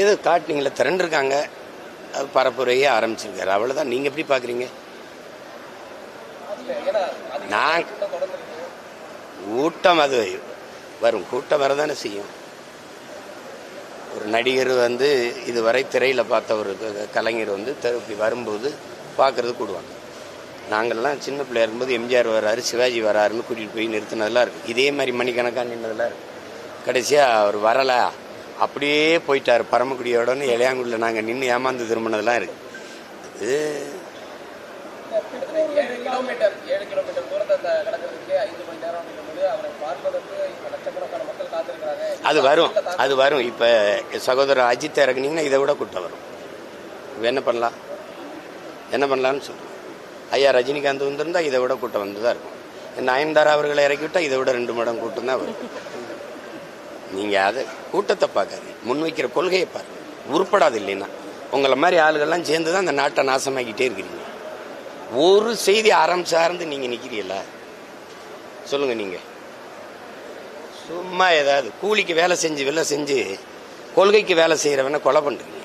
நீங்கள் எதோ காட்டினீங்களே திரண்டிருக்காங்க. அது பரப்புரையே ஆரம்பிச்சிருக்காரு. அவ்வளோதான் நீங்கள் எப்படி பார்க்குறீங்க நான் கூட்டம் அது வரும். கூட்டம் வரதானே செய்யும். ஒரு நடிகர் வந்து இதுவரை திரையில் பார்த்த ஒரு கலைஞர் வந்து த- இப்படி வரும்போது பார்க்கறது கூடுவாங்க. நாங்கள்லாம் சின்ன பிள்ளையா இருக்கும்போது எம்ஜிஆர் வராரு சிவாஜி வராருன்னு கூட்டிகிட்டு போய் நிறுத்தினதெல்லாம் இருக்குது இதே மாதிரி மணிக்கணக்காக நின்றதெல்லாம் இருக்குது கடைசியாக அவர் வரலை. அப்படியே போயிட்டார். பரமக்குடியோடன்னு இளையாங்குடியில் நாங்கள் நின்று ஏமாந்து திரும்பினதெல்லாம் இருக்குது அது அது வரும். அது வரும். இப்போ சகோதரர் அஜித் இறக்குனீங்கன்னா இதை விட கூட்டம் வரும். இப்ப என்ன பண்ணலாம்? என்ன பண்ணலாம்னு சொல்கிறேன் ஐயா ரஜினிகாந்த் வந்திருந்தா இதை விட கூட்டம் வந்து தான் இருக்கும். நயன்தாரா அவர்களை இறக்கி விட்டா இதை விட ரெண்டு மடம் கூட்டம் தான் வரும். நீங்கள் அதை கூட்டத்தை பார்க்காது முன்வைக்கிற கொள்கையை பாருங்க. உருப்படாது இல்லைன்னா உங்களை மாதிரி ஆளுகள்லாம் சேர்ந்து தான் அந்த நாட்டை நாசமாக்கிட்டே இருக்கிறீங்க. ஒரு செய்தி அறம் சார்ந்து நீங்கள் நிற்கிறீங்களா சொல்லுங்க நீங்கள் சும்மா ஏதாவது கூலிக்கு வேலை செஞ்சு வேலை செஞ்சு கொள்கைக்கு வேலை செய்கிறவனை கொலை பண்ணுறீங்க